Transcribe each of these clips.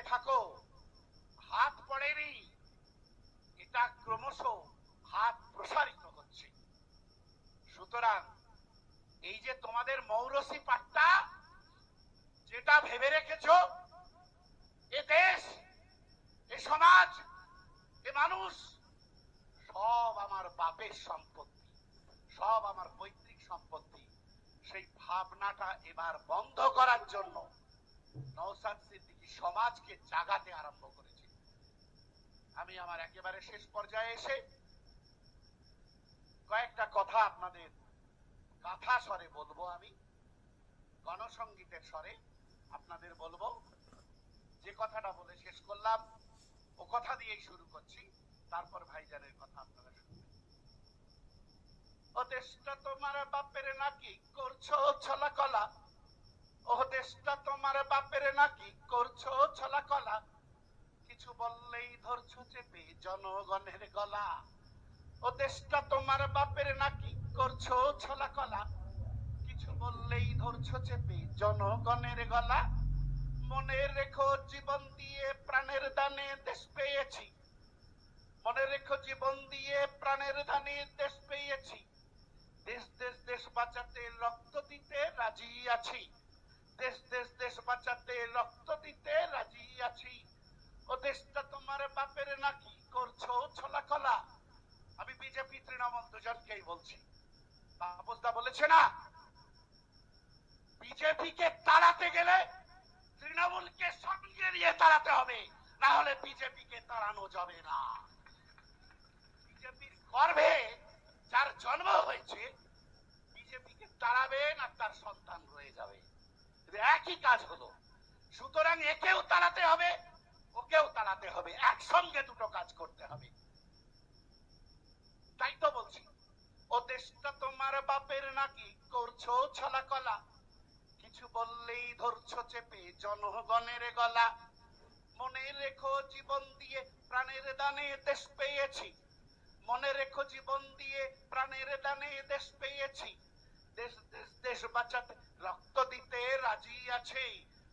দেখতে থাকো। হাত পড়েনি। এটা ক্রমশ হাত প্রসারিত হচ্ছে সুতরাং এই যে তোমাদের মৌরসি পাট্টা যেটা ভেবে রেখেছো, এ দেশ, এ সমাজ, এ মানুষ, সব আমার বাপের সম্পত্তি, সব আমার পৈতৃক সম্পত্তি, সেই ভাবনাটা এবার বন্ধ করার জন্য নওসাদ সিদ্দিকী সমাজকে জাগাতে আরম্ভ করেছে। আমি আমার একেবারে শেষ পর্যায়ে এসে কয়েকটা কথা আপনাদের গাথা স্বরে বলব আমি গণসঙ্গীতের স্বরে আপনাদের বলব। যে কথাটা বলে শেষ করলাম, ও কথা দিয়েই শুরু করছি, তারপর ভাইজানের কথা আপনারা শুনবেন। ও দেশটা তোমার বাপের নাকি করছ ছলা কলা ও দেশটা তোমার বাপের নাকি করছ ছলা কলা কিছু বললেই ধরছো চেপে জনগণের গলা। ও, দেশটা তোমার বাপের নাকি করছ ছলা কলা কিছু বললেই ধরছো চেপে জনগণের গলা। মনে রেখো জীবন দিয়ে প্রাণের দানে দেশ পেয়েছি। মনে রেখো জীবন দিয়ে প্রাণের দানে দেশ পেয়েছি। দেশ দেশ দেশ বাঁচাতে রক্ত দিতে রাজি আছি। দেশ দেশ দেশ বাঁচাতে রক্ত দিতে রাজি আছি। ও দেশটা তোমার বাপের নাকি করছ? ছলা কলা। আমি বিজেপি তৃণমূল দুজনকেই বলছি। তাপসদা বলেছে না, বিজেপিকে তাড়াতে গেলে তৃণমূলকে সঙ্গে নিয়ে তাড়াতে হবে, না হলে বিজেপিকে তাড়ানো যাবে না। বিজেপির গর্ভে যার জন্ম হয়েছে, বিজেপিকে তাড়াবেন আর তার সন্তান রয়ে যাবে। একই কাজ হলো। সুতরাং একেও তাড়াতে হবে, ওকেও তাড়াতে হবে। একসঙ্গে দুটো কাজ করতে হবে। তাই তো বলছি, ও দেশটা তোমার বাপের নাকি? করছ ছলা কলা। কিছু বললেই ধরছো চেপে জনগণের গলা। মনে রেখো জীবন দিয়ে প্রাণের দানে দেশ পেয়েছি। মনে রেখো জীবন দিয়ে প্রাণের দানে দেশ পেয়েছি। দেশ দেশ দেশ বাঁচাতে রক্ত দিতে রাজি আছে।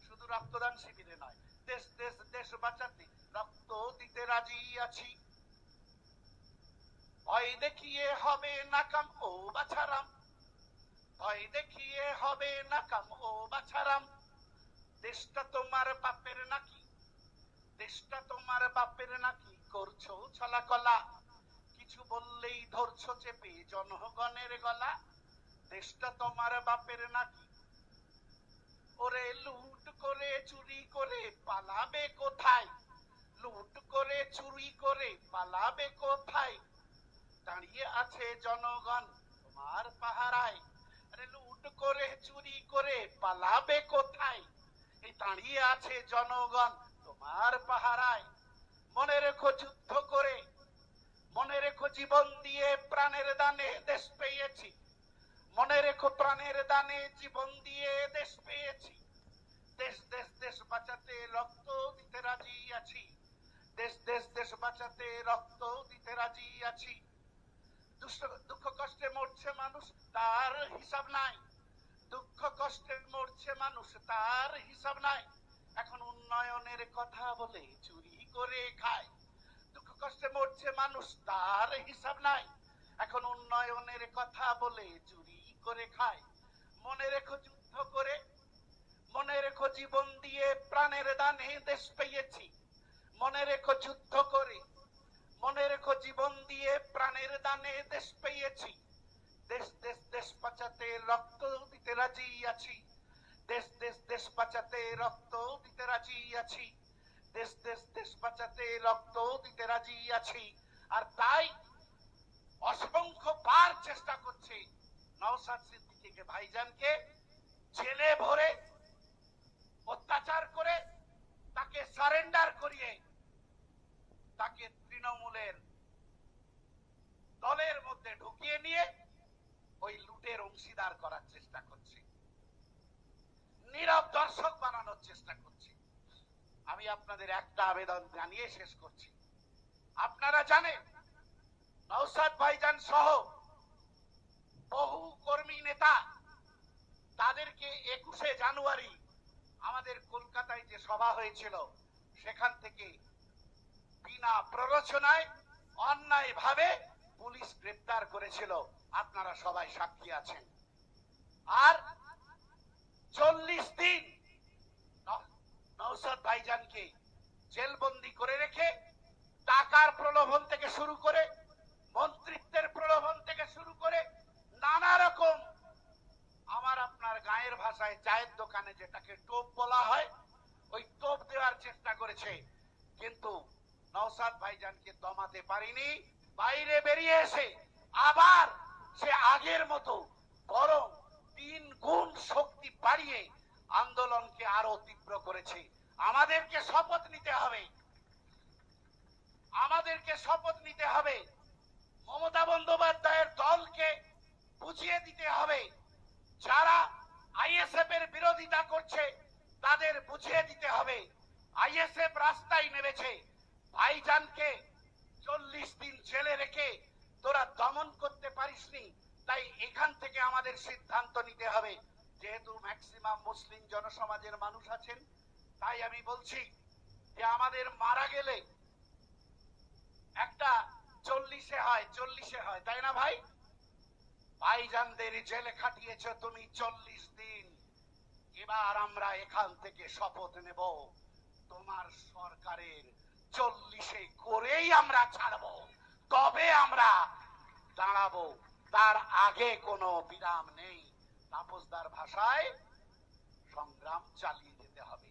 শুধু রক্তদান শিবিরে নয়, দেশ দেশ দেশ বাঁচাতে রক্ত দিতে রাজি আছি। ভয় দেখিয়ে হবে নাকাম, ও বাছারাম। ভয় দেখিয়ে হবে নাকাম, ও বাছারাম। দেশটা তোমার বাপের নাকি? দেশটা তোমার বাপের নাকি? করছ ছলা কলা কিছু বললেই ধরছো চেপে জনগণের গলা। দেশটা তোমার বাপের নাকি? লুট করে, চুরি করে পালাবে কোথায়? লুট করে, চুরি করে পালাবে কোথায়? দাঁড়িয়ে আছে জনগণ তোমার পাহারায়। আরে লুট করে, চুরি করে পালাবে কোথায়? এই দাঁড়িয়ে আছে জনগণ তোমার পাহারায়। মনে রেখো যুদ্ধ করে, মনে রেখো জীবন দিয়ে প্রাণের দানে দেশ পেয়েছি। মনে রেখো প্রাণের দানে জীবন দিয়ে দেশ পেয়েছি। দেশ দেশ দেশ বাঁচাতে রক্ত দিতে রাজি আছি। দেশ দেশ দেশ বাঁচাতে রক্ত দিতে রাজি আছি। দুঃখ কষ্টে মরছে মানুষ, তার হিসাব নাই। দুঃখ কষ্টে মরছে মানুষ, তার হিসাব নাই। এখন উন্নয়নের কথা বলে চুরি করে খায়। দুঃখ কষ্টে মরছে মানুষ, তার হিসাব নাই। এখন উন্নয়নের কথা বলে চুরি করে খায়। মনে রেখো যুদ্ধ করে মনে রেখো জীবন দিয়ে প্রাণের দানে দেশ পেয়েছি। মনে রেখো যুদ্ধ করে। মনে রেখো জীবন দিয়ে প্রাণের দানে দেশ পেয়েছি। দেশ দেশ দেশ বাঁচাতে রক্ত দিতে রাজি আছি। দেশ দেশ দেশ বাঁচাতে রক্ত দিতে রাজি আছি। দেশ দেশ দেশ বাঁচাতে রক্ত দিতে রাজি আছি। আর তাই অসংখ্য বার চেষ্টা করছে নওসাদ সিদ্দিকীকে, ভাইজানকে, জেলে ভরে অত্যাচার করে তাকে সারেন্ডার করিয়ে তাকে তৃণমূলের দলের মধ্যে ঢুকিয়ে নিয়ে ওই লুটের অংশীদার করার চেষ্টা করছে। নীরব দর্শক বানানোর চেষ্টা করছে। আমি আপনাদের একটা আবেদন জানিয়ে শেষ করছি। আপনারা জানেন নৌসাদ ভাইজান সহ বহু কর্মী নেতা তাদেরকে একুশে জানুয়ারি আমাদের কলকাতায় যে সভা হয়েছিল, সেখান থেকে বিনা প্ররোচনায় অন্যায় ভাবে পুলিশ গ্রেপ্তার করেছিল। আপনারা সবাই সাক্ষী আছেন। আর চল্লিশ দিন ন- নওশাদ ভাইজানকে জেলবন্দি করে রেখে, টাকার প্রলোভন থেকে শুরু করে, মন্ত্রিত্বের প্রলোভন থেকে শুরু করে, নানা রকম আমার আপনার গায়ের ভাষায় চায়ের দোকানে যেটাকে টোপ বলা হয়, ওই টোপ দেওয়ার চেষ্টা করেছে। কিন্তু নওসাদ ভাইজানকে দমাতে পারিনি, বাইরে বেরিয়ে এসে আবার সে আগের মতো বরং তিন গুণ শক্তি বাড়িয়ে আন্দোলনকে আরও তীব্র করেছে। আমাদেরকে শপথ নিতে হবে। আমাদেরকে শপথ নিতে হবে। মমতা বন্দ্যোপাধ্যায়ের দলকে বুঝিয়ে দিতে হবে। যারা আইএসএফ এর বিরোধিতা করছে, তাদের বুঝিয়ে দিতে হবে। আইএসএফ রাস্তায় নেমেছে। ভাইজানকে চল্লিশ দিন জেলে রেখে তোরা দমন করতে পারিসনি, তাই এখান থেকে আমাদের সিদ্ধান্ত নিতে হবে। যেহেতু ম্যাক্সিমাম মুসলিম জনসমাজের মানুষ আছেন, তাই আমি বলছি যে আমাদের মারা গেলে একটা চল্লিশে হয় চল্লিশে হয়, তাই না ভাই? ভাইজানদের জেলে খাটিয়েছ তুমি চল্লিশ দিন। এবার আমরা এখান থেকে শপথ নেব। তোমার সরকারের চল্লিশে করেই আমরা ছাড়ব। তবে আমরা দাঁড়াবো। তার আগে কোনো বিরাম নেই। তাপসদার ভাষায় সংগ্রাম চালিয়ে যেতে হবে।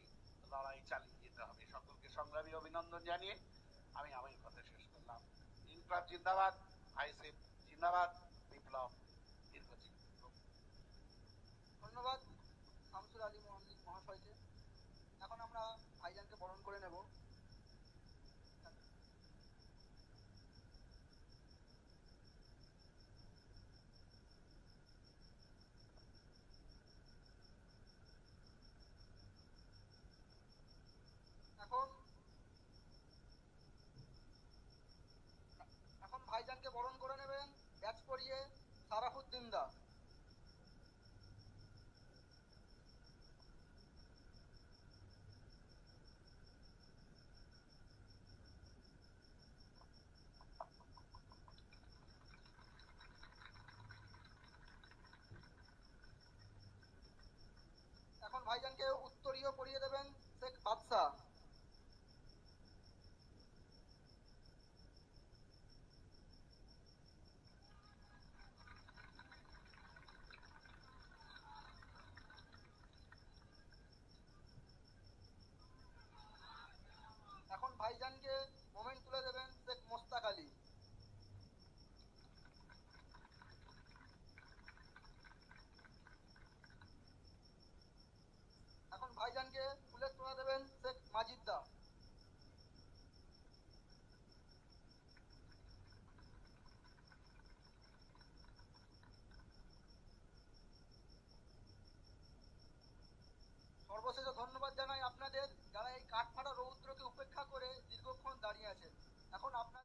লড়াই চালিয়ে যেতে হবে। সকলকে সংগ্রামী অভিনন্দন জানিয়ে আমি আমার কথা শেষ করলাম। ইনকলাব জিন্দাবাদ আইসেফ জিন্দাবাদ, বিপ্লব ধন্যবাদ। আলী মল্লিক মহাশয়কে। এখন আমরা ভাইজানকে বরণ করে নেব। এখন এখন ভাইজানকে বরণ করে নেবেন ব্যাচ পরিয়ে সারাফুদ্দিন দা এখন ভাইজানকে উত্তরীয় পরিয়ে দেবেন শেখ বাদশাহ এখন ভাইজানকে মোমেন্ট তুলে দেবেন শেখ মোস্তাক আলী তোলা দেবেন? শেখ মাজিদ দা। সর্বশেষে ধন্যবাদ জানাই আপনাদের যারা এই কাঠফাটা রৌদ্রকে উপেক্ষা করে দীর্ঘক্ষণ দাঁড়িয়ে আছেন। এখন আপনার